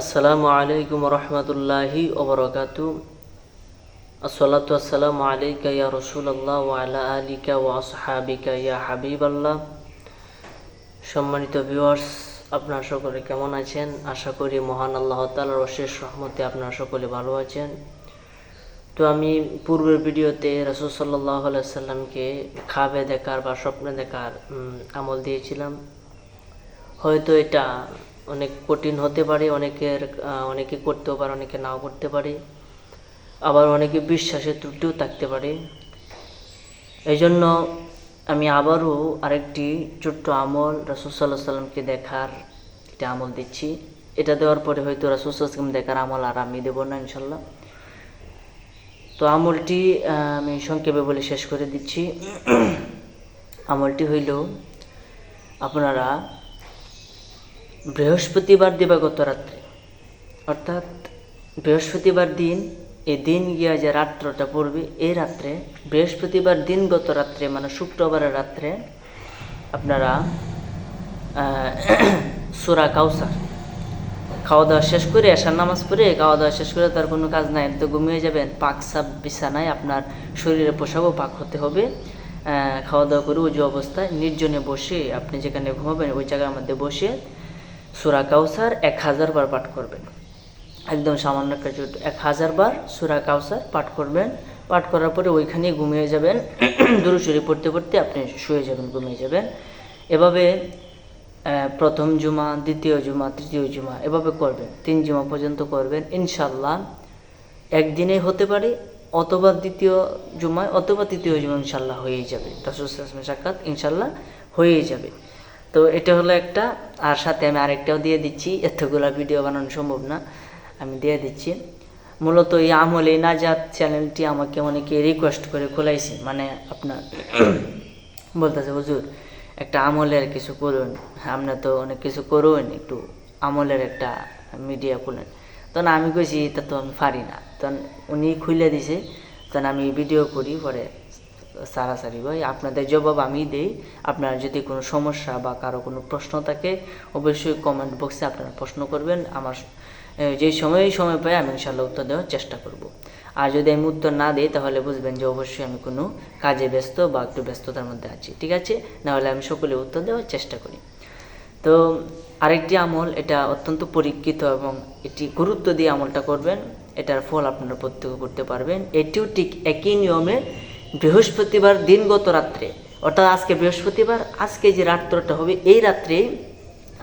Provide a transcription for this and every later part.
আসসালামু আলাইকুম রহমতুল্লাহি ওবরকাতু। আসসালাতু আলাইকা ইয়া রসুলাল্লাহ ওয়া আলা আলিকা ওয়া আসহাবিকা ইয়া হাবিবাল্লাহ। সম্মানিত ভিউয়ার্স, আপনারা সকলে কেমন আছেন? আশা করি মহান আল্লাহ তাআলার অশেষ রহমতে আপনারা সকলে ভালো আছেন। তো আমি পূর্বের ভিডিওতে রসুল সাল্লাহ সাল্লামকে খাবে দেখার বা স্বপ্নে দেখার আমল দিয়েছিলাম। হয়তো এটা অনেক কঠিন হতে পারে, অনেকের অনেকে করতেও পারে, অনেকে নাও করতে পারে। আবার অনেকে বিশ্বাসের ত্রুটিও থাকতে পারে। এই জন্য আমি আবারও আরেকটি ছোট্ট আমল রাসুসাল্লাহ সাল্লামকে দেখার একটা আমল দিচ্ছি। এটা দেওয়ার পরে হয়তো রাসুসাল্লাম দেখার আমল আর আমি দেবো না ইনশাল্লাহ তো আমলটি আমি সংক্ষেপে বলে শেষ করে দিচ্ছি। আমলটি হইল, আপনারা বৃহস্পতিবার দিবাগত রাত্রে। অর্থাৎ বৃহস্পতিবার দিন, এই দিন গিয়া যে রাত্রটা পড়বে, এই রাত্রে, বৃহস্পতিবার দিন গত রাত্রে মানে শুক্রবারের রাত্রে, আপনারা সুরা কাউসার খাওয়া দাওয়া শেষ করে, আসার নামাজ পড়ে খাওয়া দাওয়া শেষ করে তার কোনো কাজ নাই তো ঘুমিয়ে যাবেন। পাক সাপ বিছানায় আপনার শরীরে পোশাকও পাক হতে হবে। খাওয়া দাওয়া করে উজু অবস্থায়, নির্জনে বসে আপনি যেখানে ঘুমাবেন, ওই জায়গার মধ্যে বসে সুরা কাউসার এক হাজার বার পাঠ করবেন। একদম সামান্য একটা এক হাজার বার সুরা কাউসার পাঠ করবেন। পাঠ করার পরে ওইখানেই ঘুমিয়ে যাবেন। দুরুশরী পড়তে পড়তে আপনি শুয়ে যাবেন, ঘুমিয়ে যাবেন। এভাবে প্রথম জুমা, দ্বিতীয় জুমা, তৃতীয় জুমা এভাবে করবেন। তিন জুমা পর্যন্ত করবেন ইনশাল্লাহ একদিনে হতে পারে, অথবা দ্বিতীয় জুমায়, অথবা তৃতীয় জুমা ইনশাল্লাহ হয়েই যাবে। রসুল সাক্ষাৎ ইনশাল্লাহ হয়েই যাবে। তো এটা হলো একটা আর সাথে আমি আরেকটাও দিয়ে দিচ্ছি এতগুলা ভিডিও বানানো সম্ভব না আমি দিয়ে দিচ্ছি। মূলত এই আমল এই নাজাত চ্যানেলটি আমাকে অনেকে রিকোয়েস্ট করে খোলাইছে মানে আপনার বলতেছে হুজুর একটা আমলের কিছু করুন আপনি তো অনেক কিছু করুন একটু আমলের একটা মিডিয়া খুলেন। তখন আমি কইছি তা তো আমি পারি না। তখন উনি খুলে দিছে তখন আমি ভিডিও করি পরে সারাসারি ভাই, আপনাদের জবাব আমি দেই। আপনার যদি কোনো সমস্যা বা কারও কোনো প্রশ্ন থাকে, অবশ্যই কমেন্ট বক্সে আপনারা প্রশ্ন করবেন। আমার যে সময় সময় পাই, আমি ইনশাল্লাহ উত্তর দেওয়ার চেষ্টা করব। আর যদি আমি উত্তর না দিই, তাহলে বুঝবেন যে অবশ্যই আমি কোনো কাজে ব্যস্ত বা একটু ব্যস্ততার মধ্যে আছি, ঠিক আছে? নাহলে আমি সকলে উত্তর দেওয়ার চেষ্টা করি। তো, আরেকটি আমল, এটা অত্যন্ত পরীক্ষিত এবং এটি গুরুত্ব দিয়ে আমলটা করবেন। এটার ফল আপনারা প্রত্যক্ষ করতে পারবেন। এটিও ঠিক একই নিয়মে বৃহস্পতিবার দিনগত রাত্রে, অর্থাৎ আজকে বৃহস্পতিবার, আজকে যে রাত্রটা হবে, এই রাত্রে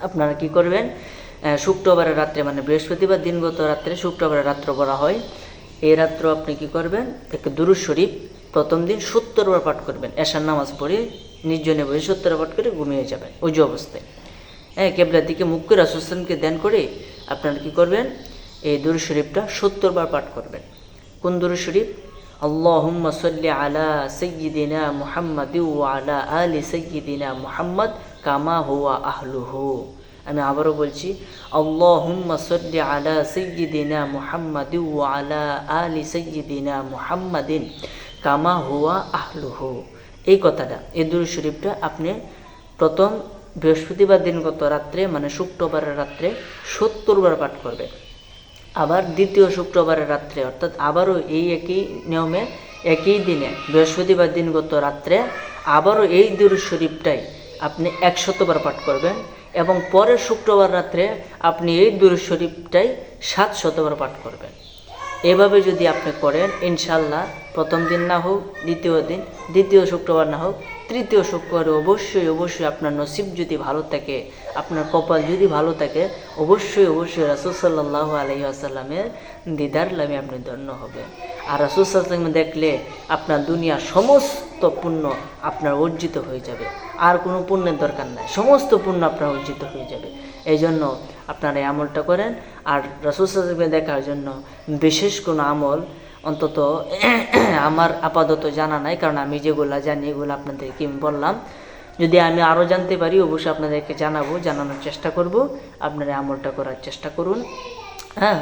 আপনারা কি করবেন? শুক্রবারের রাত্রে মানে বৃহস্পতিবার দিনগত রাত্রে শুক্রবারের রাত্র বলা হয়। এই রাত্র আপনি কি করবেন? একটা দুরুদ শরীফ, প্রথম দিন সত্তরবার পাঠ করবেন। এশার নামাজ পড়ে নির্জনে বসে সত্তর পাঠ করে ঘুমিয়ে যাবেন, ওই অবস্থায়। হ্যাঁ কেবলার দিকে মুখ করে রাসুসলামকে ধ্যান করে আপনারা কি করবেন? এই দুরু শরীফটা সত্তরবার পাঠ করবেন। কোন দুরুদ শরীফ? সাল্লি আলা সাইয়্যিদিনা মুহাম্মাদ ওয়া আলা আলি সাইয়্যিদিনা মুহাম্মদ কামা হুয়া আহলুহু। আমি আবারও বলছি আলা কামা আহলুহু। এই কথাটা, এই শরীফটা আপনি প্রথম বৃহস্পতিবার দিনগত রাত্রে মানে শুক্রবারের রাত্রে সত্তর বার পাঠ করবেন। আবার দ্বিতীয় শুক্রবারের রাত্রে, অর্থাৎ আবারও এই একই নিয়মে, একই দিনে, বৃহস্পতিবার দিনগত রাত্রে, আবারও এই দুরুদ শরীফটাই আপনি একশতবার পাঠ করবেন এবং পরের শুক্রবার রাত্রে আপনি এই দুরুদ শরীফটাই সাত শতবার পাঠ করবেন। এভাবে যদি আপনি করেন ইনশাল্লাহ প্রথম দিন না হোক, দ্বিতীয় দিন, দ্বিতীয় শুক্রবার না হোক, তৃতীয় শুক্রবারে অবশ্যই অবশ্যই আপনার নসিব যদি ভালো থাকে, আপনার কপাল যদি ভালো থাকে, অবশ্যই অবশ্যই রাসুল সাল্লাহ আলহি আসাল্লামের দিদার লামে আপনি ধন্য হবেন। আর রাসুল দেখলে আপনার দুনিয়ার সমস্ত পুণ্য আপনার অর্জিত হয়ে যাবে। আর কোনো পুণ্যের দরকার নাই, সমস্ত পুণ্য আপনার অর্জিত হয়ে যাবে। এই জন্য আপনারা এই আমলটা করেন। আর রাসুল সাল্লামকে দেখার জন্য বিশেষ কোনো আমল অন্তত আমার আপাতত জানা নাই, কারণ আমি যেগুলো জানি এগুলো আপনাদেরকে বললাম। যদি আমি আরও জানতে পারি, অবশ্যই আপনাদেরকে জানাব, জানানোর চেষ্টা করব। আপনারা আমলটা করার চেষ্টা করুন। হ্যাঁ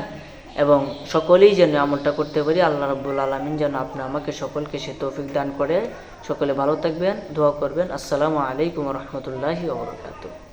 এবং সকলেই যেন আমলটা করতে পারি, আল্লাহ রব্বুল আলমিন যেন আপনি আমাকে সকলকে সে তৌফিক দান করে। সকলে ভালো থাকবেন, দোয়া করবেন। আসসালামু আলাইকুম রহমতুল্লাহি ওবরাকাতুহ